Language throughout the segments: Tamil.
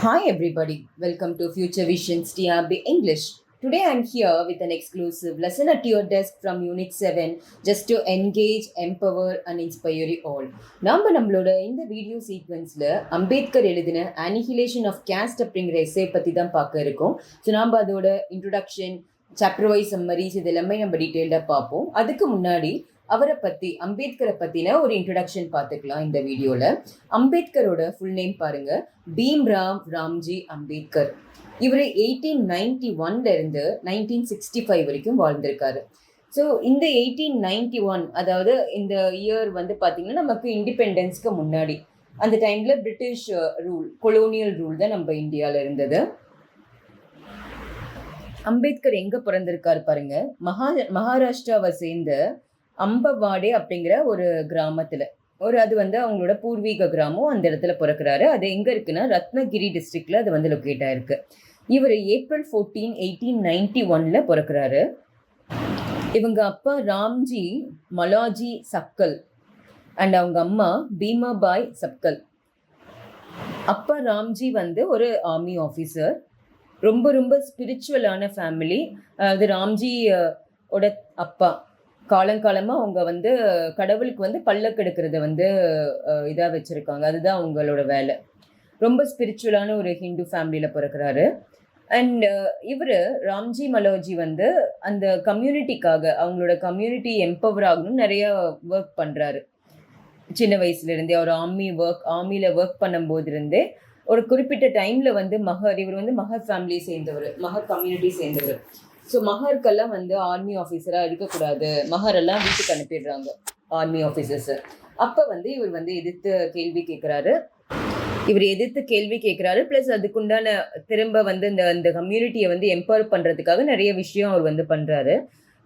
Hi, everybody. Welcome to Future Visions TRB English. Today I'm here with an exclusive lesson at your desk from Unit 7 just to engage, empower and inspire you all. நம்ம நம்மளோட இந்த வீடியோ சீக்வன்ஸில் அம்பேத்கர் எழுதின அனிஹிலேஷன் ஆஃப் கேஸ்ட் அப்படிங்கிற எஸ்ஸே பற்றி தான் பார்க்க இருக்கோம் ஸோ நம்ம அதோட இன்ட்ரொடக்ஷன் சாப்டர் வைஸ் சம்மரிஸ் இது எல்லாமே நம்ம டீட்டெயில்டாக பார்ப்போம் அதுக்கு முன்னாடி அவரை பற்றி அம்பேத்கரை பற்றின ஒரு இன்ட்ரடக்ஷன் பார்த்துக்கலாம் இந்த வீடியோவில் அம்பேத்கரோட ஃபுல் நேம் பாருங்க. பீம்ராம் ராம்ஜி அம்பேத்கர். இவர் எயிட்டீன் நைன்டி ஒன்ல இருந்து நைன்டீன் சிக்ஸ்டி ஃபைவ் வரைக்கும் வாழ்ந்திருக்காரு. ஸோ இந்த எயிட்டீன் நைன்டி ஒன் அதாவது இந்த இயர் வந்து பார்த்தீங்கன்னா நமக்கு இண்டிபெண்டன்ஸ்க்கு முன்னாடி. அந்த டைமில் பிரிட்டிஷ் ரூல் கொலோனியல் ரூல் தான் நம்ம இந்தியாவில் இருந்தது. அம்பேத்கர் எங்கே பிறந்திருக்காரு பாருங்க. மகா மகாராஷ்டிராவை சேர்ந்த அம்பவாடே அப்படிங்கிற ஒரு கிராமத்தில். ஒரு அது வந்து அவங்களோட பூர்வீக கிராமம் அந்த இடத்துல பிறக்கிறாரு. அது எங்கே இருக்குன்னா ரத்னகிரி டிஸ்ட்ரிக்டில் அது வந்து லொக்கேட் ஆயிருக்கு. இவர் ஏப்ரல் ஃபோர்டீன் எயிட்டீன் நைன்டி ஒனில் பிறக்கிறாரு. இவங்க அப்பா ராம்ஜி மலாஜி சக்கல் அண்ட் அவங்க அம்மா பீமாபாய் சப்கல் அப்பா ராம்ஜி வந்து ஒரு ஆர்மி ஆஃபீஸர் ரொம்ப ரொம்ப ஸ்பிரிச்சுவலான ஃபேமிலி அது ராம்ஜி ஓட அப்பா. காலங்காலமாக அவங்க வந்து கடவுளுக்கு வந்து பல்லக்கெடுக்கிறத வந்து இதாக வச்சுருக்காங்க. அதுதான் அவங்களோட வேலை. ரொம்ப ஸ்பிரிச்சுவலான ஒரு ஹிந்து ஃபேமிலியில் பிறக்கிறாரு. அண்ட் இவர் ராம்ஜி மலோஜி வந்து அந்த கம்யூனிட்டிக்காக அவங்களோட கம்யூனிட்டி எம்பவர் ஆகணும்னு நிறைய ஒர்க் பண்ணுறாரு சின்ன வயசுலேருந்தே அவர் ஆர்மி ஒர்க் ஆர்மியில் ஒர்க் பண்ணும்போது இருந்தே ஒரு குறிப்பிட்ட டைமில் வந்து மகர் இவர் வந்து மகர் ஃபேமிலியை சேர்ந்தவர் மகர் கம்யூனிட்டி சேர்ந்தவர். ஸோ மகருக்கெல்லாம் வந்து ஆர்மி ஆஃபீஸராக இருக்கக்கூடாது. மகரெல்லாம் வீட்டுக்கு அனுப்பிடுறாங்க ஆர்மி ஆஃபீஸர்ஸ் அப்போ வந்து இவர் வந்து எதிர்த்து கேள்வி கேட்குறாரு இவர் எதிர்த்து கேள்வி கேட்குறாரு ப்ளஸ் அதுக்குண்டான திரும்ப வந்து இந்த இந்த கம்யூனிட்டியை வந்து எம்பவர் பண்ணுறதுக்காக நிறைய விஷயம் அவர் வந்து பண்ணுறாரு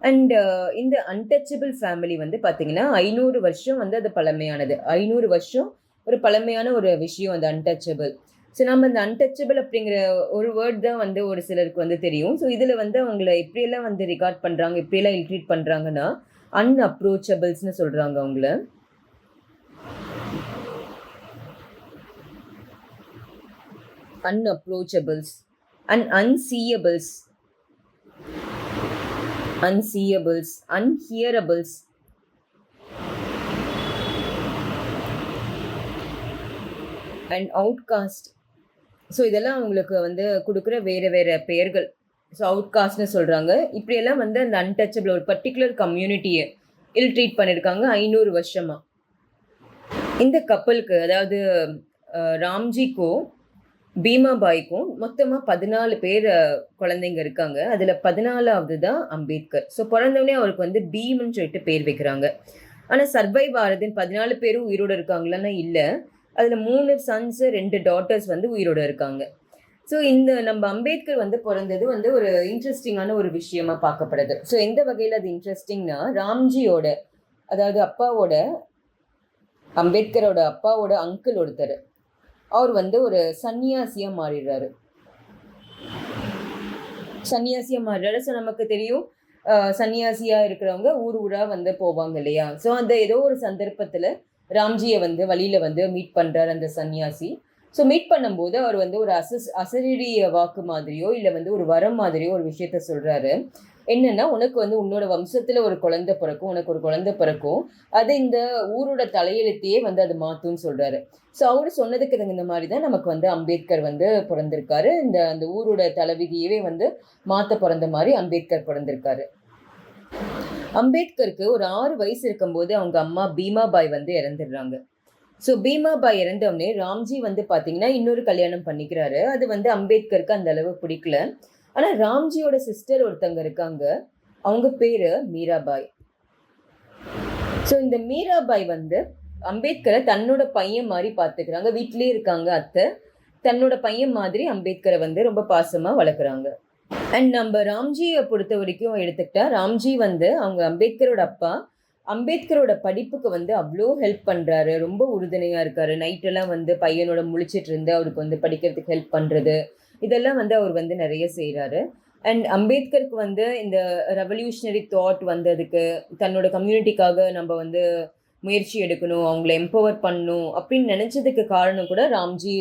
அண்ட் uh, இந்த அன்டச்சபிள் ஃபேமிலி வந்து பார்த்தீங்கன்னா ஐநூறு வருஷம் வந்து அது பழமையானது. ஐநூறு வருஷம் ஒரு பழமையான ஒரு விஷயம் அந்த அன்டச்சபிள் ஸோ நம்ம இந்த அன்டச்சபிள் அப்படிங்கிற ஒரு வேர்ட் தான் வந்து ஒரு சிலருக்கு வந்து தெரியும். ஸோ இதில் வந்து அவங்கள எப்படியெல்லாம் வந்து ரிகார்ட் பண்ணுறாங்க எப்படியெல்லாம் இல்ட்ரீட் பண்ணுறாங்கன்னா அன்அப்ரோச்சபிள்ஸ்னு சொல்கிறாங்க அவங்கள. Unapproachables and unseeables unseeables unhearables and outcast so இதெல்லாம் அவங்களுக்கு வந்து கொடுக்குற வேறு வேறு பெயர்கள். ஸோ அவுட்காஸ்ட்னு சொல்கிறாங்க இப்படியெல்லாம் வந்து அந்த அன்டச்சபிள் ஒரு பர்டிகுலர் கம்யூனிட்டியை இல் ட்ரீட் பண்ணியிருக்காங்க ஐநூறு வருஷமாக இந்த கப்பலுக்கு அதாவது அஹ், ராம்ஜிக்கும் பீமாபாய்க்கும் மொத்தமாக பதினாலு பேர் குழந்தைங்க இருக்காங்க. அதில் பதினாலாவது தான் அம்பேத்கர். ஸோ பிறந்தவொடனே அவருக்கு வந்து பீம்னு சொல்லிட்டு பேர் வைக்கிறாங்க. ஆனால் சர்வைவ் ஆகிறதுன்னு பதினாலு பேரும் உயிரோடு இருக்காங்களான்னா இல்லை. அதில் மூணு சன்ஸு ரெண்டு டாட்டர்ஸ் வந்து உயிரோடு இருக்காங்க. ஸோ இந்த நம்ம அம்பேத்கர் வந்து பிறந்தது வந்து ஒரு இன்ட்ரெஸ்டிங்கான ஒரு விஷயமா பார்க்கப்படுது. ஸோ எந்த வகையில் அது இன்ட்ரெஸ்டிங்னா ராம்ஜியோட அதாவது அப்பாவோட அம்பேத்கரோட அப்பாவோட அங்கிள் ஒருத்தர். அவர் வந்து ஒரு சன்னியாசியாக மாறிடுறாரு. சன்னியாசியாக மாறுறாரு. ஸோ நமக்கு தெரியும் சன்னியாசியாக இருக்கிறவங்க ஊர் ஊராக வந்து போவாங்க இல்லையா? ஸோ அந்த ஏதோ ஒரு சந்தர்ப்பத்தில் ராம்ஜியை வந்து வழியில் வந்து மீட் பண்ணுறார் அந்த சன்னியாசி. ஸோ மீட் பண்ணும்போது அவர் வந்து ஒரு அசஸ் அசரீரிய வாக்கு மாதிரியோ இல்லை வந்து ஒரு வரம் மாதிரியோ ஒரு விஷயத்த சொல்கிறாரு என்னன்னா உனக்கு வந்து உன்னோட வம்சத்துல ஒரு குழந்தை பிறக்கும் உனக்கு ஒரு குழந்தை பிறக்கும். அது இந்த ஊரோட தலையெழுத்தையே வந்து அது மாத்தும்னு சொல்றாரு. ஸோ அவரு சொன்னதுக்கு தகுந்த மாதிரி தான் நமக்கு வந்து அம்பேத்கர் வந்து பிறந்திருக்காரு. இந்த அந்த ஊரோட தலைவிதியவே வந்து மாத்த பிறந்த மாதிரி அம்பேத்கர் பிறந்திருக்காரு. அம்பேத்கருக்கு ஒரு ஆறு வயசு இருக்கும்போது அவங்க அம்மா பீமாபாய் வந்து இறந்துடுறாங்க. ஸோ பீமாபாய் இறந்தவொடனே ராம்ஜி வந்து பார்த்தீங்கன்னா இன்னொரு கல்யாணம் பண்ணிக்கிறாரு. அது வந்து அம்பேத்கருக்கு அந்த அளவு பிடிக்கல. ஆனால் ராம்ஜியோட சிஸ்டர் ஒருத்தங்க இருக்காங்க. அவங்க பேரு மீராபாய் ஸோ இந்த மீராபாய் வந்து அம்பேத்கரை தன்னோட பையன் மாதிரி பார்த்துக்கிறாங்க வீட்டிலே இருக்காங்க அத்தை. தன்னோட பையன் மாதிரி அம்பேத்கரை வந்து ரொம்ப பாசமாக வளர்க்குறாங்க. அண்ட் நம்ம ராம்ஜியை பொறுத்த வரைக்கும் எடுத்துக்கிட்டா ராம்ஜி வந்து அவங்க அம்பேத்கரோட அப்பா. அம்பேத்கரோட படிப்புக்கு வந்து அவ்வளோ ஹெல்ப் பண்ணுறாரு ரொம்ப உறுதுணையாக இருக்காரு. நைட்டெல்லாம் வந்து பையனோட முழிச்சிட்டு இருந்து அவருக்கு வந்து படிக்கிறதுக்கு ஹெல்ப் பண்ணுறது இதெல்லாம் வந்து அவர் வந்து நிறைய செய்கிறாரு அண்ட் அம்பேத்கருக்கு வந்து இந்த ரெவல்யூஷனரி தாட் வந்ததுக்கு தன்னோட கம்யூனிட்டிக்காக நம்ம வந்து முயற்சி எடுக்கணும் அவங்கள எம்பவர் பண்ணணும் அப்படின்னு நினச்சதுக்கு காரணம் கூட ராம்ஜி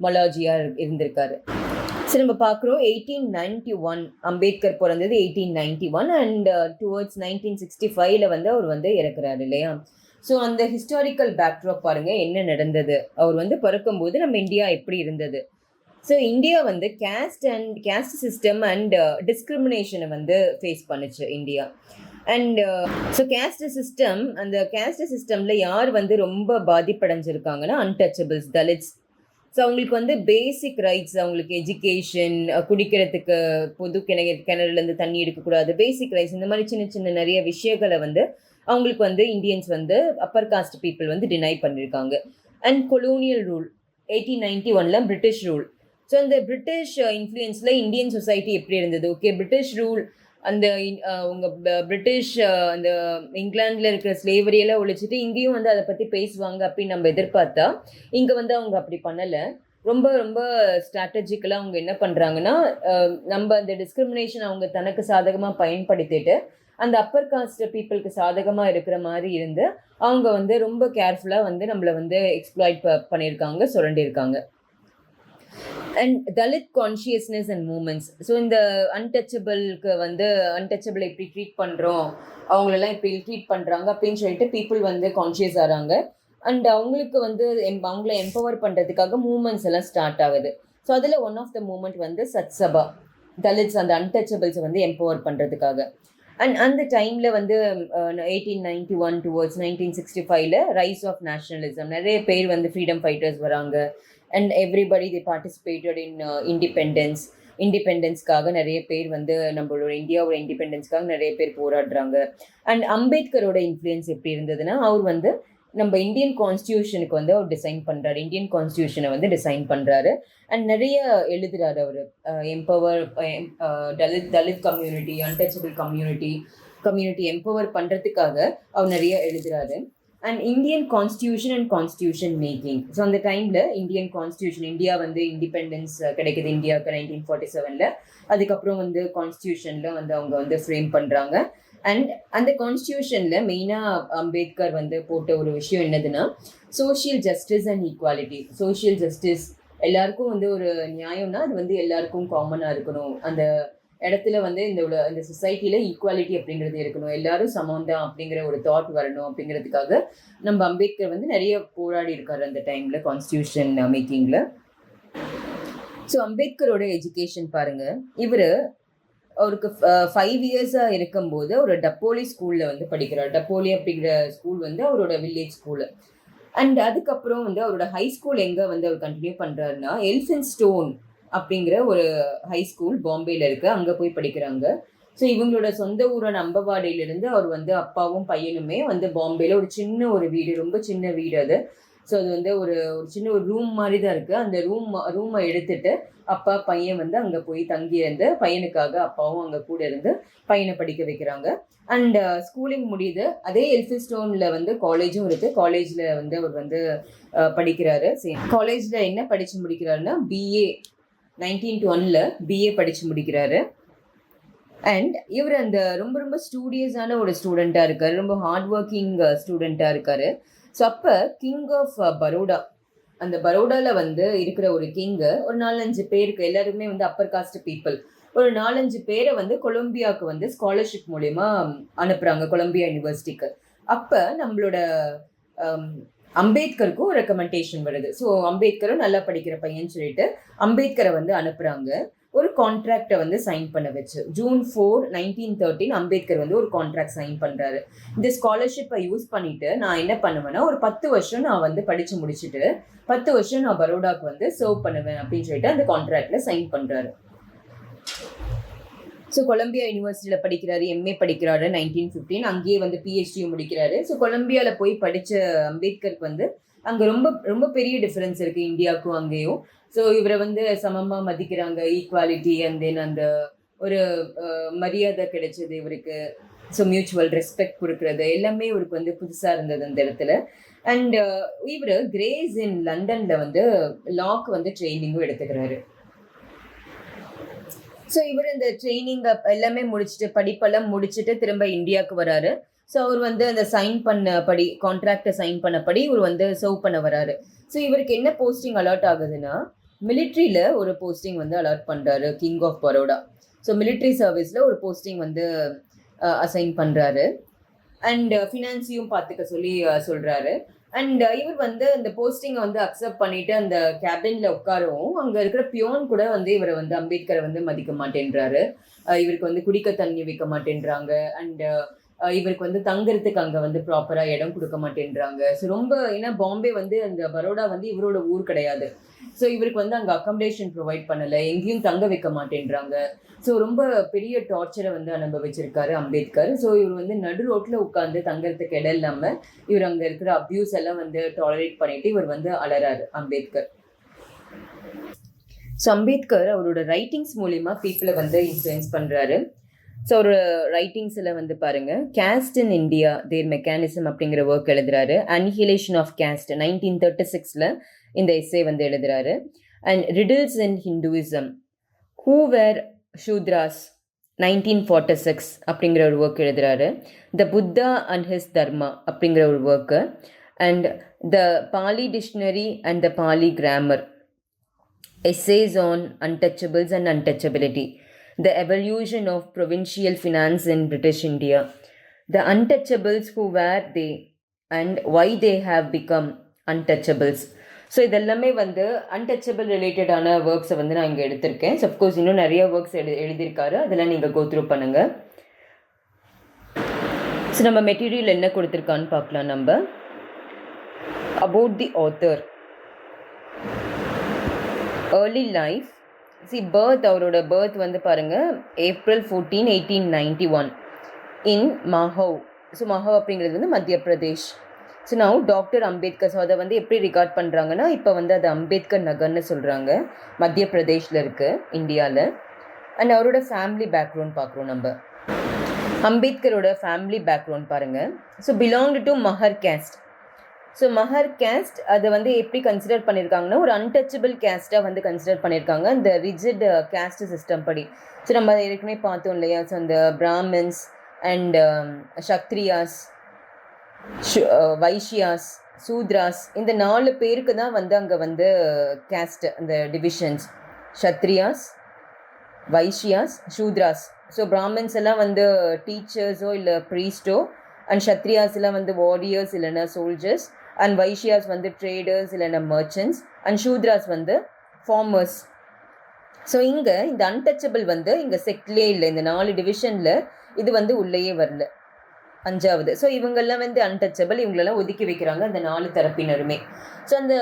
மலாஜியாக இருந்திருக்காரு. சரி நம்ம பார்க்குறோம் எயிட்டீன் நைன்டி ஒன் அம்பேத்கர் பிறந்தது eighteen ninety one and towards nineteen sixty ஃபைவ்ல வந்து அவர் வந்து இறக்குறாரு இல்லையா? ஸோ அந்த ஹிஸ்டாரிக்கல் பேக்ட்ராப் பாருங்க என்ன நடந்தது? அவர் வந்து பிறக்கும்போது நம்ம இந்தியா எப்படி இருந்தது? ஸோ இந்தியா வந்து caste and caste system and டிஸ்கிரிமினேஷனை வந்து ஃபேஸ் பண்ணுச்சு India. And so caste system அந்த கேஸ்ட் சிஸ்டமில் யார் வந்து ரொம்ப பாதிப்படைஞ்சிருக்காங்கன்னா அன்டச்சபிள்ஸ் தலித்ஸ் ஸோ அவங்களுக்கு வந்து பேசிக் ரைட்ஸ் அவங்களுக்கு எஜுகேஷன் குடிக்கிறதுக்கு பொது கிணறு கிணறுலேருந்து தண்ணி எடுக்கக்கூடாது. பேசிக் ரைட்ஸ் இந்த மாதிரி சின்ன சின்ன நிறைய விஷயங்களை வந்து அவங்களுக்கு வந்து இந்தியன்ஸ் வந்து அப்பர் காஸ்ட் பீப்புள் வந்து டினை பண்ணியிருக்காங்க and colonial rule eighteen ninety ஒனில் பிரிட்டிஷ் ரூல் ஸோ அந்த பிரிட்டிஷ் இன்ஃப்ளூயன்ஸில் இந்தியன் சொசைட்டி எப்படி இருந்தது? ஓகே பிரிட்டிஷ் ரூல் அந்த உங்க பிரிட்டிஷ் அந்த இங்கிலாந்தில் இருக்கிற ஸ்லேவரியெல்லாம் ஒழிச்சிட்டு இங்கேயும் வந்து அதை பற்றி பேசுவாங்க அப்படின்னு நம்ம எதிர்பார்த்தா இங்கே வந்து அவங்க அப்படி பண்ணலை. ரொம்ப ரொம்ப ஸ்ட்ராட்டஜிக்கலாக அவங்க என்ன பண்ணுறாங்கன்னா நம்ம அந்த டிஸ்கிரிமினேஷன் அவங்க தனக்கு சாதகமாக பயன்படுத்திட்டு அந்த அப்பர் காஸ்ட் பீப்புளுக்கு சாதகமாக இருக்கிற மாதிரி இருந்து அவங்க வந்து ரொம்ப கேர்ஃபுல்லாக வந்து நம்மளை வந்து எக்ஸ்ப்ளாய்ட் பண்ணியிருக்காங்க சுரண்டியிருக்காங்க. And Dalit consciousness and movements so இந்த அன்டச்சபிளுக்கு வந்து அன்டச்சபிளை இப்படி ட்ரீட் பண்ணுறோம் அவங்களெல்லாம் இப்படி ட்ரீட் பண்ணுறாங்க அப்படின்னு சொல்லிட்டு பீப்புள் வந்து கான்ஷியஸ் ஆகிறாங்க அண்ட் அவங்களுக்கு வந்து எம் அவங்கள எம்பவர் பண்ணுறதுக்காக மூமெண்ட்ஸ் எல்லாம் ஸ்டார்ட் ஆகுது. ஸோ அதில் ஒன் ஆஃப் த மூமெண்ட் வந்து சத்சபா தலித்ஸ் அந்த அன்டச்சபிள்ஸை வந்து எம்பவர் பண்ணுறதுக்காக அண்ட் அந்த டைமில் வந்து eighteen ninety one towards nineteen sixty ஃபைவ்ல ரைஸ் ஆஃப் நேஷனலிசம் நிறைய பேர் வந்து ஃப்ரீடம் ஃபைட்டர்ஸ் வராங்க. And everybody the participated in independence இண்டிபெண்டன்ஸ்க்காக நிறைய பேர் வந்து நம்மளோட இந்தியாவோட இண்டிபெண்டன்ஸ்க்காக நிறைய பேர் போராடுறாங்க. அண்ட் அம்பேத்கரோட இன்ஃப்ளூயன்ஸ் எப்படி இருந்ததுன்னா அவர் வந்து நம்ம இந்தியன் கான்ஸ்டியூஷனுக்கு வந்து அவர் டிசைன் பண்ணுறாரு இந்தியன் கான்ஸ்டியூஷனை வந்து டிசைன் பண்ணுறாரு அண்ட் நிறைய எழுதுறாரு அவர். Empower Dalit Dalit community untouchable community community empower பண்ணுறதுக்காக அவர் நிறைய எழுதுறாரு. And Indian constitution and constitution making so அந்த டைமில் இந்தியன் கான்ஸ்டியூஷன் இந்தியா வந்து இண்டிபெண்டன்ஸ் uh, கிடைக்குது இந்தியாவுக்கு நைன்டீன் ஃபார்ட்டி செவனில் அதுக்கப்புறம் வந்து கான்ஸ்டியூஷனில் வந்து அவங்க வந்து ஃப்ரேம் பண்ணுறாங்க அண்ட் அந்த கான்ஸ்டியூஷனில் மெயினாக அம்பேத்கர் வந்து போட்ட ஒரு விஷயம் என்னதுன்னா social justice and equality social justice எல்லாருக்கும் வந்து ஒரு நியாயம்னா அது வந்து எல்லாருக்கும் காமனாக இருக்கணும். அந்த இடத்துல வந்து இந்த இந்த சொசைட்டியில் ஈக்குவாலிட்டி அப்படிங்கிறது இருக்கணும். எல்லாரும் சமம் தான் அப்படிங்கிற ஒரு தாட் வரணும் அப்படிங்கிறதுக்காக நம்ம அம்பேத்கர் வந்து நிறைய போராடி இருக்காரு அந்த டைமில் கான்ஸ்டியூஷன் மேக்கிங்கில் ஸோ அம்பேத்கரோட எஜுகேஷன் பாருங்கள் இவர் அவருக்கு ஃபைவ் இயர்ஸாக இருக்கும்போது ஒரு டப்போலி ஸ்கூலில் வந்து படிக்கிறார். டப்போலி அப்படிங்கிற ஸ்கூல் வந்து அவரோட வில்லேஜ் ஸ்கூலு அண்ட் அதுக்கப்புறம் வந்து அவரோட ஹை ஸ்கூல் எங்கே வந்து அவர் கண்டினியூ பண்ணுறாருன்னா எல்ஃபின் ஸ்டோன் அப்படிங்கிற ஒரு ஹை ஸ்கூல் பாம்பேயில் இருக்குது அங்கே போய் படிக்கிறாங்க. ஸோ இவங்களோட சொந்த ஊரான அம்பவாடியிலிருந்து அவர் வந்து அப்பாவும் பையனுமே வந்து பாம்பேயில் ஒரு சின்ன ஒரு வீடு ரொம்ப சின்ன வீடு அது. ஸோ அது வந்து ஒரு ஒரு சின்ன ஒரு ரூம் மாதிரி தான் இருக்குது அந்த ரூம் ரூமை எடுத்துட்டு அப்பா பையன் வந்து அங்கே போய் தங்கியிருந்து பையனுக்காக அப்பாவும் அங்கே கூட இருந்து பையனை படிக்க வைக்கிறாங்க. அண்ட் ஸ்கூலிங் uh, முடியுது. அதே எல்ஃபி ஸ்டோனில் வந்து காலேஜும் இருக்குது காலேஜில் வந்து அவர் வந்து அஹ், படிக்கிறாரு. காலேஜில் என்ன படித்து முடிக்கிறாருன்னா பிஏ நைன்டீன் ஒன்ல பிஏ படித்து முடிக்கிறாரு. அண்ட் இவர் அந்த ரொம்ப ரொம்ப ஸ்டூடியஸான ஒரு ஸ்டூடெண்ட்டாக இருக்காரு. ரொம்ப ஹார்ட் ஒர்க்கிங் ஸ்டூடெண்ட்டாக இருக்காரு. ஸோ அப்போ கிங் ஆஃப் பரோடா அந்த பரோடாவில் வந்து இருக்கிற ஒரு கிங்கு ஒரு நாலஞ்சு பேருக்கு எல்லாருமே வந்து அப்பர் காஸ்ட் பீப்புள் ஒரு நாலஞ்சு பேரை வந்து கொலம்பியாவுக்கு வந்து ஸ்காலர்ஷிப் மூலயமா அனுப்புகிறாங்க கொலம்பியா யூனிவர்சிட்டிக்கு அப்போ நம்மளோட um, அம்பேத்கருக்கும் ரெக்கமெண்டேஷன் வருது. ஸோ அம்பேத்கரும் நல்லா படிக்கிற பையன் சொல்லிட்டு அம்பேத்கரை வந்து அனுப்புகிறாங்க ஒரு கான்ட்ராக்டை வந்து சைன் பண்ண வச்சு. June four nineteen thirteen Ambedkar வந்து ஒரு கான்ட்ராக்ட் சைன் பண்ணுறாரு இந்த ஸ்காலர்ஷிப்பை யூஸ் பண்ணிட்டு நான் என்ன பண்ணுவேன்னா ஒரு பத்து வருஷம் நான் வந்து படித்து முடிச்சுட்டு பத்து வருஷம் நான் பரோடாக்கு வந்து சர்வ் பண்ணுவேன் அப்படின்னு சொல்லிட்டு அந்த கான்ட்ராக்டில் சைன் பண்ணுறாரு ஸோ கொலம்பியா யூனிவர்சிட்டியில் படிக்கிறாரு எம்ஏ படிக்கிறாரு நைன்டீன் ஃபிஃப்டீன் அங்கேயே வந்து பிஹெச்டியும் முடிக்கிறாரு. ஸோ கொலம்பியாவில் போய் படித்த அம்பேத்கருக்கு வந்து அங்கே ரொம்ப ரொம்ப பெரிய டிஃப்ரென்ஸ் இருக்குது இந்தியாவுக்கும் அங்கேயும். ஸோ இவரை வந்து சமமாக மதிக்கிறாங்க ஈக்குவாலிட்டி அண்ட் தென் அந்த ஒரு மரியாதை கிடைச்சது இவருக்கு. ஸோ மியூச்சுவல் ரெஸ்பெக்ட் கொடுக்குறது எல்லாமே இவருக்கு வந்து புதுசாக இருந்தது அந்த இடத்துல. அண்ட் இவர் கிரேஸ் இன் லண்டனில் வந்து லாக்கு வந்து ட்ரைனிங்கும் எடுத்துக்கிறாரு. ஸோ இவர் இந்த ட்ரைனிங் எல்லாமே முடிச்சுட்டு படிப்பெல்லாம் முடிச்சுட்டு திரும்ப இந்தியாவுக்கு வராரு. ஸோ அவர் வந்து அந்த சைன் பண்ண படி கான்ட்ராக்டை சைன் பண்ணபடி இவர் வந்து சர்வ் பண்ண வராரு. ஸோ இவருக்கு என்ன போஸ்டிங் அலாட் ஆகுதுன்னா மிலிட்ரியில் ஒரு போஸ்டிங் வந்து அலாட் பண்ணுறாரு king of Baroda so military சர்வீஸில் ஒரு போஸ்டிங் வந்து அசைன் பண்ணுறாரு அண்ட் ஃபினான்ஸையும் பார்த்துக்க சொல்லி சொல்கிறாரு அண்ட் uh, இவர் வந்து அந்த போஸ்டிங்கை வந்து அக்செப்ட் பண்ணிட்டு அந்த கேபின்ல உட்காரவும். அங்கே இருக்கிற பியோன் கூட வந்து இவரை வந்து அம்பேத்கரை வந்து மதிக்க மாட்டேன்றாரு. இவருக்கு வந்து குடிக்க தண்ணி வைக்க மாட்டேன்றாங்க. அண்ட் இவருக்கு வந்து தங்குறதுக்கு அங்கே வந்து ப்ராப்பராக இடம் கொடுக்க மாட்டேன்றாங்க. ஸோ ரொம்ப ஏன்னா பாம்பே வந்து அந்த பரோடா வந்து இவரோட ஊர் கிடையாது. ஸோ இவருக்கு வந்து அங்கே அக்கமடேஷன் ப்ரொவைட் பண்ணலை. எங்கேயும் தங்க வைக்க மாட்டேன்றாங்க. ஸோ ரொம்ப பெரிய டார்ச்சரை வந்து அனுபவிச்சிருக்காரு அம்பேத்கர். ஸோ இவர் வந்து நடு ரோட்டில் உட்காந்து தங்குறதுக்கு இடம் இல்லாமல் இவர் அங்கே இருக்கிற அப்யூஸ் எல்லாம் வந்து டாலரேட் பண்ணிட்டு இவர் வந்து அலறாரு அம்பேத்கர். ஸோ அம்பேத்கர் அவரோட ரைட்டிங்ஸ் மூலிமா பீப்புளை வந்து இன்ஃப்ளூயன்ஸ் பண்ணுறாரு ஸோ ஒரு ரைட்டிங்ஸில் வந்து பாருங்க. Caste in India their mechanism அப்படிங்கிற ஒர்க் எழுதுறாரு. Annihilation of caste nineteen thirty சிக்ஸில் இந்த எஸ்ஸே வந்து எழுதுறாரு. And riddles in Hinduism who were Shudras nineteen forty six அப்படிங்கிற ஒரு ஒர்க் எழுதுறாரு. The Buddha and his Dharma அப்படிங்கிற ஒரு work and the Pali dictionary and the Pali grammar essays on untouchables and untouchability the evolution of provincial finance in British India, the untouchables who were they and why they have become untouchables. So இதெல்லாமே வந்து அன்டச்சபிள் ரிலேட்டடான ஒர்க்ஸை வந்து நான் இங்கே எடுத்திருக்கேன். சப்கோர்ஸ் இன்னும் நிறைய ஒர்க்ஸ் எழு எழுதியிருக்காரு. அதெல்லாம் நீங்கள் கோத்ரூ பண்ணுங்கள் ஸோ நம்ம மெட்டீரியல் என்ன கொடுத்துருக்கான்னு பார்க்கலாம் நம்ம. About the author early life see birth அவரோட பர்த் வந்து பாருங்கள் April fourteen eighteen ninety one in Mhow so Mhow அப்படிங்கிறது வந்து மத்திய பிரதேஷ் ஸோ நான் டாக்டர் அம்பேத்கர் ஸோ அதை வந்து எப்படி ரிகார்ட் பண்ணுறாங்கன்னா இப்போ வந்து அது அம்பேத்கர் நகர்னு சொல்கிறாங்க மத்திய பிரதேஷில் இருக்குது இந்தியாவில் அண்ட் அவரோட ஃபேமிலி பேக்ரவுண்ட் பார்க்குறோம் நம்ம. அம்பேத்கரோட ஃபேமிலி பேக்ரவுண்ட் பாருங்கள் so belong to Mahar caste so Mahar caste அதை வந்து எப்படி கன்சிடர் பண்ணியிருக்காங்கன்னா ஒரு அன்டச்சபிள் கேஸ்ட்டாக வந்து கன்சிடர் பண்ணியிருக்காங்க இந்த ரிஜிட் கேஸ்ட் சிஸ்டம் படி. ஸோ நம்ம அதை ஏற்கனவே பார்த்தோம் இல்லையா? ஸோ அந்த பிராமின்ஸ் அண்ட் சக்திரியாஸ் வைஷ்யாஸ் சூத்ராஸ் இந்த நாலு பேருக்கு தான் வந்து அங்கே வந்து கேஸ்ட் அந்த divisions Kshatriyas Vaishyas Shudras so Brahmins எல்லாம் வந்து டீச்சர்ஸோ இல்லை ப்ரீஸ்டோ அண்ட் சத்ரியாஸ் எல்லாம் வந்து வாரியர்ஸ் இல்லைன்னா சோல்ஜர்ஸ் அண்ட் வைஷ்யாஸ் வந்து ட்ரேடர்ஸ் இல்லைன்னா மர்ச்சன்ட்ஸ் அண்ட் சூத்ராஸ் வந்து ஃபார்மர்ஸ் ஸோ இங்கே இந்த அன்டச்சபிள் வந்து இங்கே செக்லே இல்லை. இந்த நாலு டிவிஷனில் இது வந்து உள்ளேயே வரல. அஞ்சாவது. ஸோ இவங்கெல்லாம் வந்து அன்டச்சபிள் இவங்களெல்லாம் ஒதுக்கி வைக்கிறாங்க அந்த நாலு தரப்பினருமே. ஸோ அந்த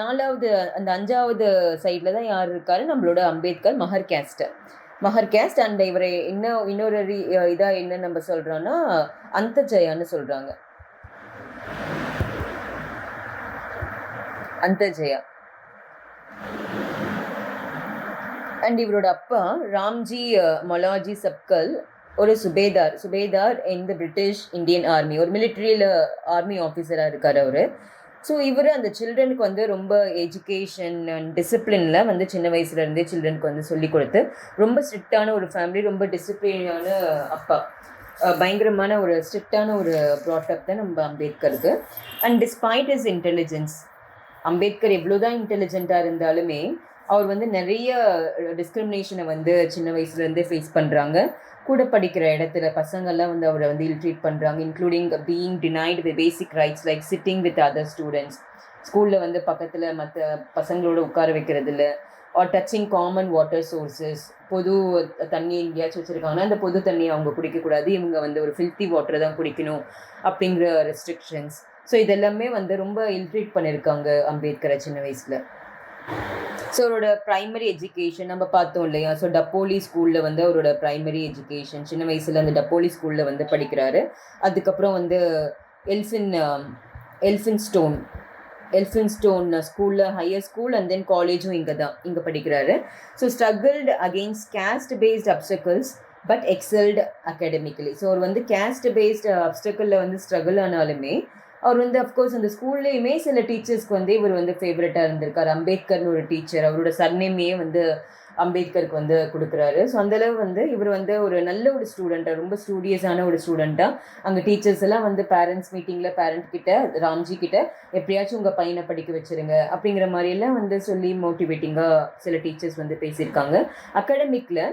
நாலாவது அந்த அஞ்சாவது சைடில் தான் யார் இருக்காரு? நம்மளோட அம்பேத்கர் மஹர் கேஸ்டர். மஹர் கேஸ்ட் அண்ட் இவரை இன்னும் இன்னொரு இதாக என்ன நம்ம சொல்கிறோன்னா அந்தஜயான்னு சொல்கிறாங்க அந்தஜயா அண்ட் இவரோட அப்பா ராம்ஜி மொலாஜி சப்கல் ஒரு subedar. Subedar in the British Indian army ஒரு மிலிட்ரியில் ஆர்மி ஆஃபீஸராக இருக்கார் அவர். ஸோ இவர் அந்த சில்ட்ரனுக்கு வந்து ரொம்ப எஜுகேஷன் அண்ட் டிசிப்ளினில் வந்து சின்ன வயசுலேருந்தே சில்ட்ரனுக்கு வந்து சொல்லி கொடுத்து ரொம்ப ஸ்ட்ரிக்டான ஒரு ஃபேமிலி ரொம்ப டிசிப்ளினான அப்பா. பயங்கரமான ஒரு ஸ்ட்ரிக்டான ஒரு ப்ராட்டப் தான் நம்ம அம்பேத்கருக்கு. And despite is intelligence Ambedkar எவ்வளோ தான் இன்டெலிஜென்ட்டாக இருந்தாலுமே அவர் வந்து நிறைய டிஸ்கிரிமினேஷனை வந்து சின்ன வயசுலேருந்தே ஃபேஸ் பண்ணுறாங்க கூட படிக்கிற இடத்துல பசங்கள்லாம் வந்து அவரை வந்து இல்ட்ரீட் பண்ணுறாங்க including being denied the basic rights like sitting with other students ஸ்கூலில் வந்து பக்கத்தில் மற்ற பசங்களோட உட்கார வைக்கிறதுல or touching common water sources பொது தண்ணி எங்கேயாச்சும் வச்சுருக்காங்கன்னா அந்த பொது தண்ணியை அவங்க குடிக்கக்கூடாது. இவங்க வந்து ஒரு ஃபில்த்தி வாட்டர் தான் குடிக்கணும் அப்படிங்கிற ரெஸ்ட்ரிக்ஷன்ஸ் ஸோ இதெல்லாமே வந்து ரொம்ப இல்ட்ரீட் பண்ணியிருக்காங்க அம்பேத்கரை சின்ன வயசில். ஸோ அவரோட ப்ரைமரி எஜுகேஷன் நம்ம பார்த்தோம் இல்லையா? ஸோ டப்போலி ஸ்கூலில் வந்து அவரோட ப்ரைமரி எஜுகேஷன் சின்ன வயசில் அந்த டப்போலி ஸ்கூலில் வந்து படிக்கிறாரு. அதுக்கப்புறம் வந்து Elfin Elphinstone Elphinstone ஸ்கூலில் ஹையர் ஸ்கூல் அண்ட் தென் காலேஜும் இங்கே தான் இங்கே படிக்கிறாரு. So struggled against caste based obstacles but excelled academically so அவர் வந்து கேஸ்ட் பேஸ்ட் அப்டக்கலில் வந்து ஸ்ட்ரகிள் ஆனாலுமே அவர் வந்து அஃப்கோர்ஸ் அந்த ஸ்கூல்லேயுமே சில டீச்சர்ஸ்க்கு வந்து இவர் வந்து ஃபேவரட்டாக இருந்திருக்கார். அம்பேத்கர்னு ஒரு டீச்சர் அவரோட சர்நேமையே வந்து அம்பேத்கருக்கு வந்து கொடுக்குறாரு. ஸோ அந்தளவு வந்து இவர் வந்து ஒரு நல்ல ஒரு ஸ்டூடெண்ட்டாக ரொம்ப ஸ்டூடியஸான ஒரு ஸ்டூடெண்ட்டாக அங்கே டீச்சர்ஸ் எல்லாம் வந்து பேரண்ட்ஸ் மீட்டிங்கில் பேரண்ட் கிட்ட ராம்ஜி கிட்ட எப்படியாச்சும் உங்கள் பையனை படிக்க வச்சிருங்க. அப்படிங்கிற மாதிரியெல்லாம் வந்து சொல்லி மோட்டிவேட்டிங்காக சில டீச்சர்ஸ் வந்து பேசியிருக்காங்க. அகாடமிக்கில்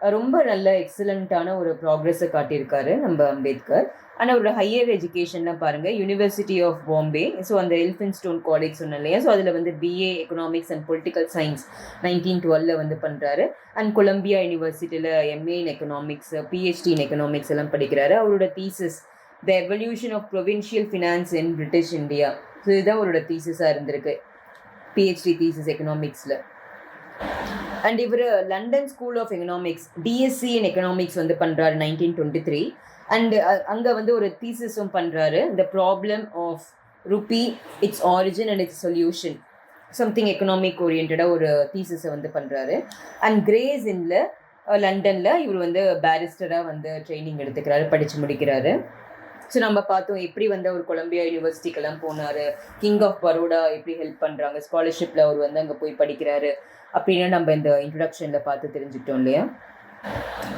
ரொம்ப நல்ல எக்ஸலண்ட்டான ஒரு ப்ராக்ரெஸை காட்டியிருக்காரு நம்ம அம்பேத்கர். ஆனால் அவரோட ஹையர் எஜுகேஷன்லாம் பாருங்கள் யூனிவர்சிட்டி ஆஃப் பாம்பே ஸோ அந்த எல்ஃபின் ஸ்டோன் காலேஜ் சொன்னேன் இல்லையா? ஸோ அதில் வந்து BA economics and political science nineteen டுவெலில் வந்து பண்ணுறாரு அண்ட் கொலம்பியா யூனிவர்சிட்டியில் MA in economics PhD in economics எல்லாம் படிக்கிறாரு. அவரோட thesis the evolution of provincial finance in British India so இதுதான் அவரோட தீசஸாக இருந்திருக்கு பிஹெச்டி தீசஸ் எக்கனாமிக்ஸில் அண்ட் இவர் London School of Economics DSc in economics வந்து பண்ணுறாரு நைன்டீன் டுவெண்ட்டி த்ரீ அண்டு அங்கே வந்து ஒரு தீசிஸும் பண்ணுறாரு the problem of rupee its origin and its solution something economic ஓரியன்டாக ஒரு தீசிஸை வந்து பண்ணுறாரு அண்ட் கிரேஸ் இன்ல லண்டனில் இவர் வந்து பேரிஸ்டராக வந்து ட்ரைனிங் எடுத்துக்கிறாரு படித்து முடிக்கிறாரு. ஸோ நம்ம பார்த்தோம் எப்படி வந்து அவர் கொலம்பியா யூனிவர்சிட்டிக்கெல்லாம் போனார். கிங் ஆஃப் பரோடா எப்படி ஹெல்ப் பண்ணுறாங்க ஸ்காலர்ஷிப்பில் அவர் வந்து அங்கே போய் படிக்கிறாரு அப்படின்னு நம்ம இந்த இன்ட்ரடக்ஷனில் பார்த்து தெரிஞ்சுக்கிட்டோம் இல்லையா?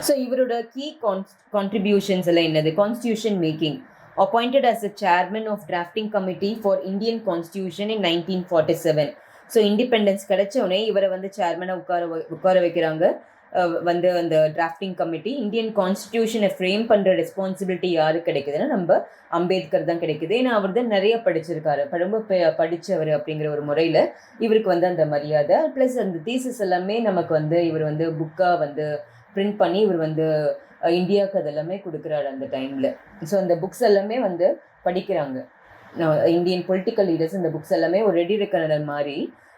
ஸோ இவரோட கீ கான்ஸ் கான்ட்ரிபியூஷன்ஸ் எல்லாம் என்னது? Constitution making appointed as a chairman of drafting committee for Indian constitution in nineteen forty seven so independence கிடைச்ச இவரை வந்து சேர்மனாக உட்கார உட்கார வைக்கிறாங்க. வந்து அந்த டிராஃப்டிங் கமிட்டி இந்தியன் கான்ஸ்டியூஷனை ஃப்ரேம் பண்ணுற ரெஸ்பான்சிபிலிட்டி யாருக்கு கிடைக்குதுன்னா நம்ம அம்பேத்கர் தான் கிடைக்குது. ஏன்னா அவர் தான் நிறைய படிச்சிருக்காரு. ரொம்ப படித்தவர் அப்படிங்கிற ஒரு முறையில் இவருக்கு வந்து அந்த மரியாதை. ப்ளஸ் அந்த தீசஸ் எல்லாமே நமக்கு வந்து இவர் வந்து புக்காக வந்து பிரிண்ட் பண்ணி இவர் வந்து இந்தியாவுக்கு அதெல்லாமே கொடுக்குறாரு அந்த டைமில் ஸோ அந்த புக்ஸ் எல்லாமே வந்து படிக்கிறாங்க. இந்தியன் பொலிட்டிக்கல் லீடர்ஸ் இந்த புக்ஸ் எல்லாமே ஒரு ரெடி ரெக்கனர் மாதிரி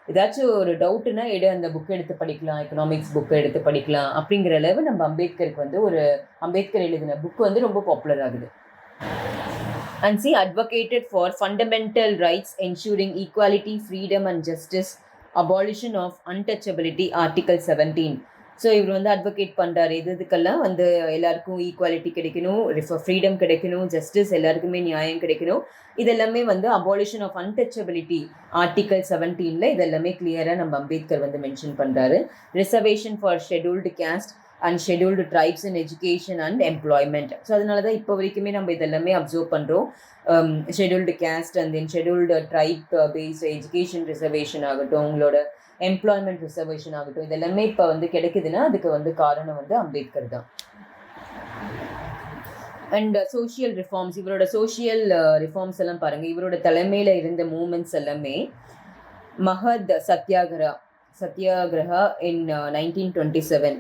ஏதாச்சும் ஒரு டவுட்டுனா எடு அந்த புக் எடுத்து படிக்கலாம் எக்கனாமிக்ஸ் புக்கை எடுத்து படிக்கலாம் அப்படிங்கிற அளவு நம்ம அம்பேத்கருக்கு வந்து ஒரு அம்பேத்கர் எழுதின புக் வந்து ரொம்ப பாப்புலர் ஆகுது. And she advocated for fundamental rights ensuring equality freedom and justice abolition of untouchability article seventeen so இவர் வந்து அட்வொகேட் பண்ணுறாரு இது இதுக்கெல்லாம் வந்து எல்லாருக்கும் ஈக்குவாலிட்டி கிடைக்கணும். ஃப்ரீடம் கிடைக்கணும். ஜஸ்டிஸ் எல்லாருக்குமே நியாயம் கிடைக்கணும். இதெல்லாமே வந்து அபாலிஷன் ஆஃப் அன்டச்சபிலிட்டி ஆர்டிகல் செவன்டீனில் இதெல்லாமே கிளியராக நம்ம அம்பேத்கர் வந்து மென்ஷன் பண்ணுறாரு reservation for scheduled caste and scheduled tribes in education and employment so அதனால தான் இப்போ வரைக்குமே நம்ம இதெல்லாமே அப்சர்வ் பண்ணுறோம் scheduled caste and then scheduled tribe base education reservation ஆகட்டும். உங்களோட எம்ப்ளாய்மெண்ட் ரிசர்வேஷன் ஆகட்டும் இதெல்லாமே இப்போ வந்து கிடைக்குதுன்னா அதுக்கு வந்து காரணம் வந்து அம்பேத்கர் தான். அண்ட் சோஷியல் ரிஃபார்ம்ஸ் இவரோட சோஷியல் ரிஃபார்ம்ஸ் uh, எல்லாம் பாருங்கள் இவரோட தலைமையில் இருந்த மூமெண்ட்ஸ் எல்லாமே Mahad Satyagraha Satyagraha in nineteen twenty seven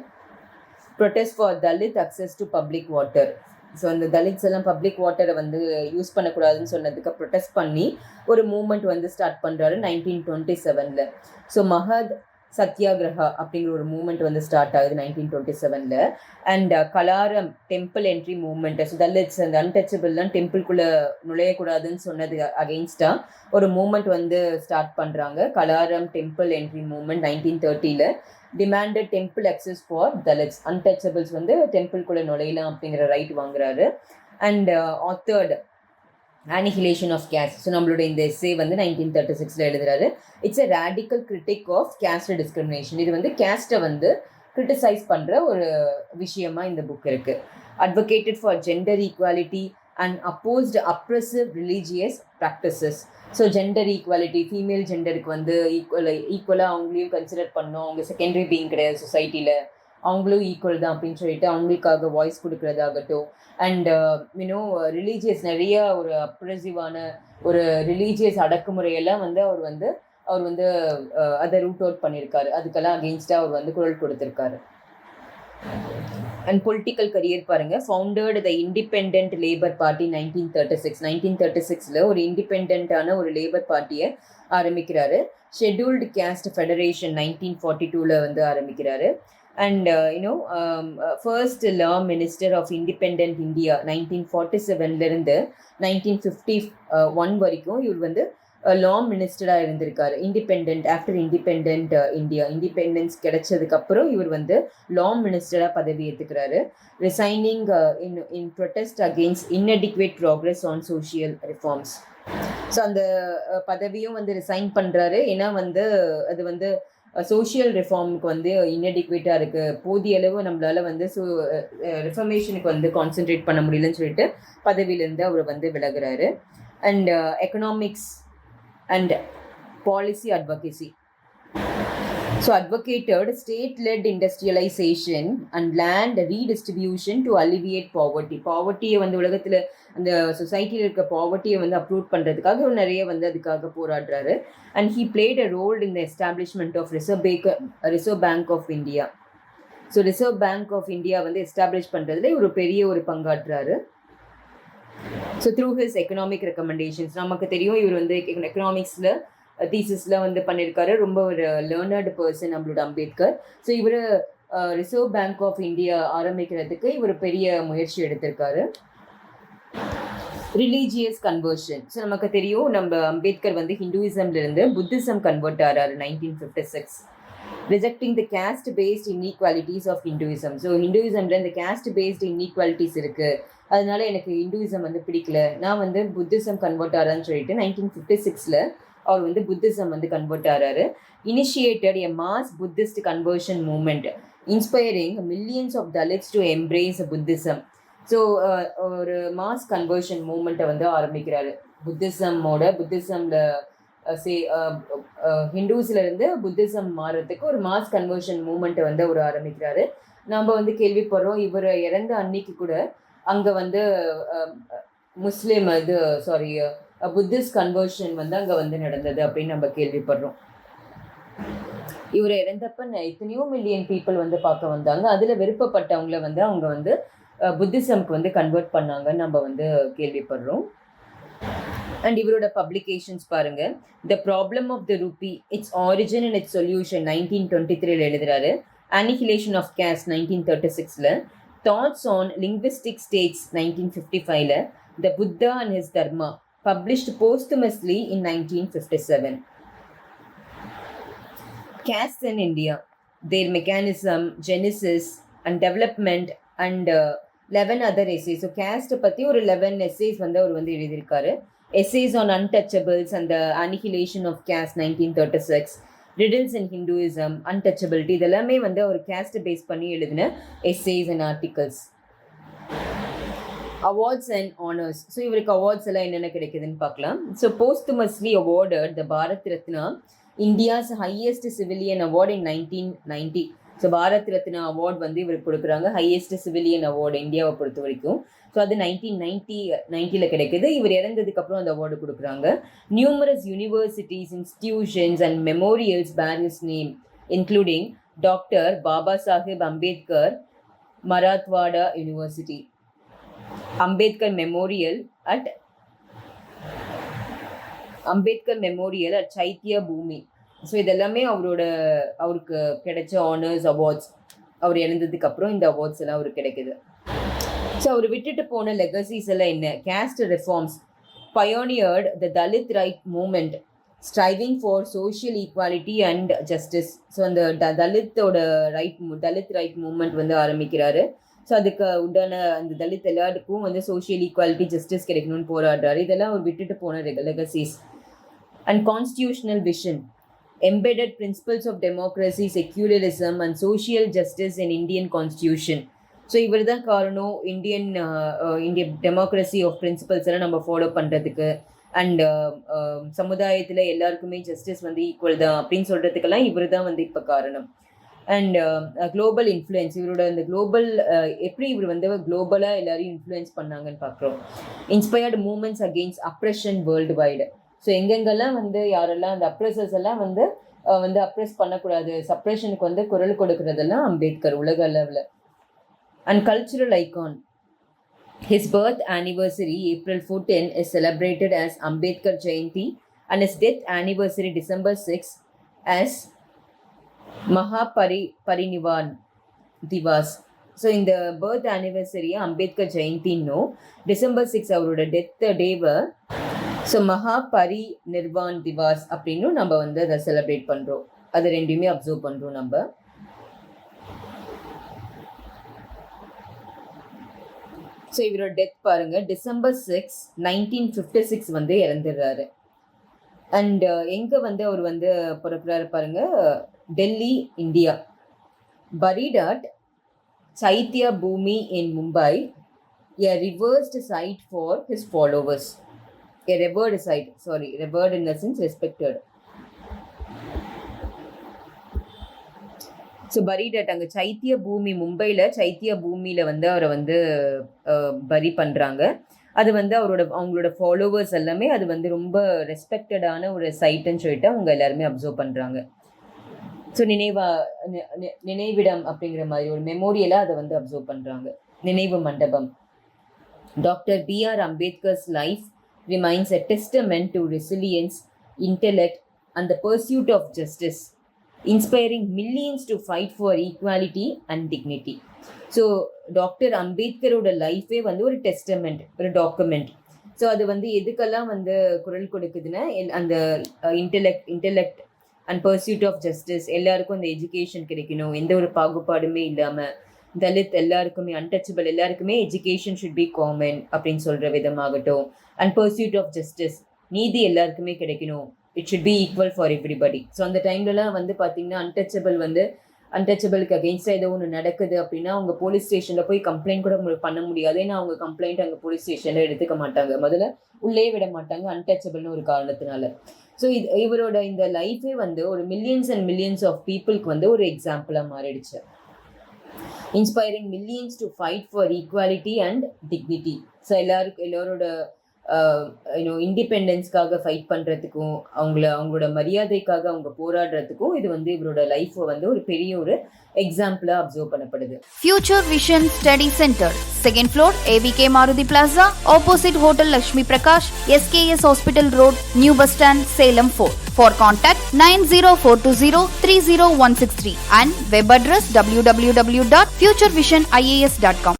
protest for Dalit access to public water so அந்த தலித்ஸ் எல்லாம் பப்ளிக் வாட்டரை வந்து யூஸ் பண்ணக்கூடாதுன்னு சொன்னதுக்கு ப்ரொட்டஸ்ட் பண்ணி ஒரு மூமெண்ட் வந்து ஸ்டார்ட் பண்ணுறாரு நைன்டீன் டுவெண்ட்டி செவனில் ஸோ மஹத் சத்யாகிரகா அப்படிங்கிற ஒரு மூமெண்ட் வந்து ஸ்டார்ட் ஆகுது நைன்டீன் டுவெண்ட்டி செவனில் and Kalaram temple entry movement so Dalits அந்த அன்டச்சபிள்லாம் டெம்பிள்குள்ளே நுழையக்கூடாதுன்னு சொன்னது அகெயின்ஸ்டாக ஒரு மூமெண்ட் வந்து ஸ்டார்ட் பண்ணுறாங்க Kalaram temple entry movement nineteen தேர்ட்டியில் demanded temple access for Dalits untouchables வந்து டெம்பிள்குள்ளே நுழையலாம் அப்படிங்கிற ரைட் வாங்குறாரு. And authored uh, annihilation of caste so நம்மளோட இந்த எஸ்ஸே வந்து நைன்டீன் தேர்ட்டி சிக்ஸில் எழுதுறாரு. It's a radical critique of caste discrimination இது வந்து கேஸ்ட்டை வந்து கிரிட்டிசைஸ் பண்ணுற ஒரு விஷயமா இந்த புக் இருக்குது advocated for gender equality and opposed oppressive religious practices so gender equality female ஜெண்டருக்கு வந்து ஈக்குவல் ஈக்குவலாக அவங்களையும் கன்சிடர் பண்ணோம் அவங்க செகண்டரி பீங் கிடையாது சொசைட்டியில் அவங்களும் ஈக்குவல் தான் அப்படின்னு சொல்லிட்டு அவங்களுக்காக வாய்ஸ் கொடுக்குறதாகட்டும். அண்ட் யூனோ ரிலீஜியஸ் நிறைய ஒரு அப்ரெசிவான ஒரு ரிலீஜியஸ் அடக்குமுறையெல்லாம் வந்து அவர் வந்து அவர் வந்து uh, அதை ரூட் அவுட் பண்ணியிருக்காரு. அதுக்கெல்லாம் அகெயின்ஸ்டாக அவர் வந்து குரல் கொடுத்துருக்காரு. அண்ட் பொலிட்டிக்கல் கரியர் பாருங்க. Founded the independent labour party nineteen thirty six nineteen thirty சிக்ஸில் ஒரு இண்டிபெண்ட்டான ஒரு லேபர் பார்ட்டியை ஆரம்பிக்கிறாரு. Scheduled caste federation nineteen forty டூவில் வந்து ஆரம்பிக்கிறாரு. And you know first law minister of independent India nineteen forty செவன்லேருந்து nineteen fifty one வரைக்கும் இவர் வந்து uh, லா மினிஸ்டராக இருந்திருக்காரு. Independent after independent India independence கிடைச்சதுக்கப்புறம் இவர் வந்து லா மினிஸ்டராக பதவி ஏற்றுக்கிறாரு resigning in in protest against inadequate progress on social reforms so அந்த uh, பதவியும் வந்து ரிசைன் பண்ணுறாரு ஏன்னா வந்து அது வந்து சோஷியல் ரிஃபார்முக்கு வந்து இன்எடிக்வேட்டாக இருக்குது போதிய அளவு நம்மளால் வந்து சோ ரிஃபர்மேஷனுக்கு வந்து கான்சென்ட்ரேட் பண்ண முடியலன்னு சொல்லிட்டு பதவியிலேருந்து அவர் வந்து விலகுறாரு. And economics and policy advocacy so advocated state-led industrialization and land redistribution to alleviate poverty. பாவர்ட்டியை வந்து உலகத்தில் அந்த சொசைட்டியில் இருக்க பாவர்ட்டியை வந்து அப்ரூவ் பண்ணுறதுக்காக அவர் நிறைய வந்து அதுக்காக போராடுறாரு. And he played a role in the establishment of Reserve Bank Reserve Bank of India so Reserve Bank of India வந்து எஸ்டாப்ளிஷ் பண்ணுறதுல ஒரு பெரிய ஒரு பங்காற்றுறாரு. So through his economic recommendations நமக்கு தெரியும் இவர் வந்து எக்கனாமிக்ஸில் தீசஸ்லாம் வந்து பண்ணியிருக்காரு ரொம்ப ஒரு லேர்னர்டு பர்சன் நம்மளோட அம்பேத்கர். ஸோ இவர் ரிசர்வ் பேங்க் ஆஃப் இந்தியா ஆரம்பிக்கிறதுக்கு இவர் பெரிய முயற்சி எடுத்திருக்காரு. ரிலீஜியஸ் கன்வர்ஷன் ஸோ நமக்கு தெரியும் நம்ம அம்பேத்கர் வந்து ஹிந்துவிசம்லேருந்து Buddhism convert ஆறாரு nineteen fifty six rejecting the caste based inequalities of Hinduism so ஹிந்துவிசம்ல இந்த கேஸ்ட் பேஸ்ட் இன்இக்வாலிட்டிஸ் இருக்கு. அதனால எனக்கு ஹிந்துவிசம் வந்து பிடிக்கல. நான் வந்து புத்திசம் கன்வெர்ட் ஆறான்னு சொல்லிட்டு நைன்டீன் ஃபிஃப்டி சிக்ஸில் அவர் வந்து புத்திசம் வந்து கன்வெர்ட் ஆகிறாரு initiated a mass Buddhist conversion movement inspiring millions of Dalits to embrace Buddhism so ஒரு மாஸ் கன்வர்ஷன் மூமெண்ட்டை வந்து ஆரம்பிக்கிறாரு. புத்திசமோட புத்திசம்ல சே ஹிந்துஸ்ல இருந்து புத்திசம் மாறுறதுக்கு ஒரு மாஸ் கன்வர்ஷன் மூமெண்ட்டை வந்து அவர் ஆரம்பிக்கிறாரு. நம்ம வந்து கேள்விப்படுறோம் இவர் இறந்த அன்னைக்கு கூட அங்கே வந்து முஸ்லீம் இது சாரி Uh, புத்திஸ்ட் கன்வர்ஷன் வந்து அங்கே வந்து நடந்தது அப்படின்னு நம்ம கேள்விப்படுறோம். இவர் இறந்தப்ப எத்தனையோ மில்லியன் பீப்புள் வந்து பார்க்க வந்தாங்க. அதில் விருப்பப்பட்டவங்கள வந்து அவங்க வந்து uh, புத்திசம்க்கு வந்து கன்வெர்ட் பண்ணாங்கன்னு நம்ம வந்து கேள்விப்படுறோம். அண்ட் இவரோட பப்ளிகேஷன்ஸ் பாருங்க. The problem of the rupee its origin and its solution nineteen twenty த்ரீல எழுதுறாரு. Annihilation of caste nineteen thirty சிக்ஸில் thoughts on linguistic states nineteen fifty ஃபைவ்ல the Buddha and his Dharma published posthumously in nineteen fifty seven castes in India, their mechanism, genesis, and development, and uh, 11 other essays. So, caste பற்றி ஒரு 11 essays வந்து அவர் வந்து எழுதியிருக்காரு essays on untouchables and the annihilation of caste 1936 riddles in Hinduism, untouchability இதெல்லாமே வந்து அவர் caste பேஸ் பண்ணி எழுதின essays and articles. Awards and honours so இவருக்கு அவார்ட்ஸ் எல்லாம் என்னென்ன கிடைக்குதுன்னு பார்க்கலாம். So posthumously awarded the Bharat Ratna India's highest civilian award in nineteen ninety so Bharat Ratna award வந்து இவருக்கு கொடுக்குறாங்க. ஹையஸ்ட் சிவிலியன் அவார்டு இந்தியாவை பொறுத்த வரைக்கும். ஸோ அது நைன்டீன் நைன்டி நைன்ட்டியில் கிடைக்குது. இவர் இறந்ததுக்கப்புறம் அந்த அவார்டு கொடுக்குறாங்க. Numerous universities institutions and memorials bear his name including doctor Baba Saheb Ambedkar Marathwada University Ambedkar memorial at Ambedkar memorial at Chaitya Bhoomi. So இதெல்லாமே அவரோட அவருக்கு கிடைச்ச ஆனர்ஸ் அவார்ட்ஸ் அவர் இறந்ததுக்கு அப்புறம் இந்த அவார்ட்ஸ் எல்லாம் அவருக்கு கிடைக்குது. ஸோ அவர் விட்டுட்டு போன லெகசிஸ் எல்லாம் என்ன? Caste reforms pioneered the Dalit right movement striving for social equality and justice so அந்த த தலித்தோட ரைட் தலித் ரைட் மூமெண்ட் வந்து ஆரம்பிக்கிறாரு. ஸோ அதுக்கு உண்டான அந்த தலித் எல்லாருக்கும் வந்து சோஷியல் ஈக்குவாலிட்டி ஜஸ்டிஸ் கிடைக்கணும்னு போராடுறாரு. இதெல்லாம் அவர் விட்டுட்டு போன legacies and constitutional vision embedded principles of democracy, secularism, and social justice in Indian constitution. So இவர் தான் காரணம் இந்தியன் இந்திய டெமோக்ரஸி ஆஃப் பிரின்சிபல்ஸ் எல்லாம் நம்ம ஃபாலோ பண்ணுறதுக்கு அண்ட் uh, uh, சமுதாயத்தில் எல்லாருக்குமே ஜஸ்டிஸ் வந்து ஈக்குவல் தான் அப்படின்னு சொல்கிறதுக்கெல்லாம் இவர் தான் வந்து இப்போ காரணம். அண்ட் குளோபல் இன்ஃப்ளூயன்ஸ் இவரோட இந்த குளோபல் uh, எப்படி இவர் வந்து குளோபலாக எல்லாரையும் இன்ஃப்ளூயன்ஸ் பண்ணாங்கன்னு பார்க்குறோம். Inspired movements against oppression worldwide so எங்கெங்கெல்லாம் வந்து யாரெல்லாம் அந்த அப்ரெசர்ஸ் எல்லாம் வந்து uh, வந்து அப்ரெஸ் பண்ணக்கூடாது சப்ரேஷனுக்கு வந்து குரல் கொடுக்கறதெல்லாம் அம்பேத்கர் உலக அளவில். And cultural icon His birth anniversary, April 14, is celebrated as Ambedkar Jayanti and his death anniversary, December 6, as மகாபரி பரிநிவான் திவாஸ் ஸோ இந்த பர்த் ஆனிவர்சரியை அம்பேத்கர் ஜெயந்தின்னும் டிசம்பர் சிக்ஸ் அவரோட டெத் டேவை ஸோ மகா பரி நிர்வான் திவாஸ் அப்படின்னும் நம்ம வந்து அதை செலிப்ரேட் பண்ணுறோம் அது ரெண்டையுமே அப்சர்வ் பண்ணுறோம் நம்ம. ஸோ இவரோட டெத் பாருங்க. December six nineteen fifty six வந்து இறந்துடுறாரு. அண்ட் எங்கே வந்து அவர் வந்து பிறப்புறாரு பாருங்கள் Delhi India buried at Chaitya Bhumi in Mumbai, a reversed site for his followers. A revered site, sorry, revered in the sense respected. So பரிடாட் அங்கே சைத்திய பூமி மும்பையில் சைத்திய பூமியில் வந்து அவரை வந்து பரி பண்ணுறாங்க அது வந்து அவரோட அவங்களோட ஃபாலோவர்ஸ் எல்லாமே அது வந்து ரொம்ப ரெஸ்பெக்டடான ஒரு சைட்டுன்னு சொல்லிட்டு அவங்க எல்லாருமே அப்சர்வ் பண்ணுறாங்க ஸோ நினைவா நி- நினைவிடம் அப்படிங்கிற மாதிரி ஒரு மெமோரியலாக அதை வந்து அப்சர்வ் பண்ணுறாங்க நினைவு மண்டபம். Doctor B R Ambedkar's life remains a testament to resilience intellect and the pursuit of justice inspiring millions to fight for equality and dignity so doctor அம்பேத்கரோட லைஃபே வந்து ஒரு டெஸ்டமெண்ட் ஒரு டாக்குமெண்ட் ஸோ அது வந்து எதுக்கெல்லாம் வந்து குரல் கொடுக்குதுன்னா அந்த intellect intellect and pursuit of justice எல்லாருக்கும் அந்த எஜுகேஷன் கிடைக்கணும். எந்த ஒரு பாகுபாடுமே இல்லாமல் தலித் எல்லாருக்குமே அன்டச்சபிள் எல்லாருக்குமே எஜுகேஷன் ஷுட் பி காமன் அப்படின்னு சொல்கிற விதமாகட்டும். அண்ட் பர்சியூட் ஆஃப் ஜஸ்டிஸ் நீதி எல்லாருக்குமே கிடைக்கணும். It should be equal for everybody so அந்த டைம்லலாம் வந்து பார்த்தீங்கன்னா அன்டச்சபிள் வந்து அன்டச்சபிளுக்கு அகெயின்ஸ்டாக ஏதோ ஒன்று நடக்குது அப்படின்னா அவங்க போலீஸ் ஸ்டேஷனில் போய் கம்ப்ளைண்ட் கூட பண்ண முடியாது. ஏன்னா அவங்க கம்ப்ளைண்ட் அங்கே போலீஸ் ஸ்டேஷனில் எடுத்துக்க மாட்டாங்க. முதல்ல உள்ளே விட மாட்டாங்க அன்டச்சபிள்னு ஒரு காரணத்தினால. ஸோ இது இவரோட இந்த லைஃபே வந்து ஒரு மில்லியன்ஸ் அண்ட் மில்லியன்ஸ் ஆஃப் பீப்புளுக்கு வந்து ஒரு எக்ஸாம்பிளாக மாறிடுச்சு. Inspiring millions to fight for equality and dignity so எல்லாருக்கும் எல்லோரோட யூனோ இண்டிபெண்டன்ஸ்க்காக ஃபைட் பண்ணுறதுக்கும் அவங்கள அவங்களோட மரியாதைக்காக அவங்க போராடுறதுக்கும் இது வந்து இவரோட லைஃப்பை வந்து ஒரு பெரிய ஒரு எக்ஸாம்பிளாக அப்சர்வ் பண்ணப்படுது Future Vision Study Center, second floor, AVK Maruti Plaza, opposite Hotel Lakshmi Prakash, SKS Hospital Road, New Bus Stand, Salem 4. For contact 90420 30163 and web address www.futurevision.ias.com.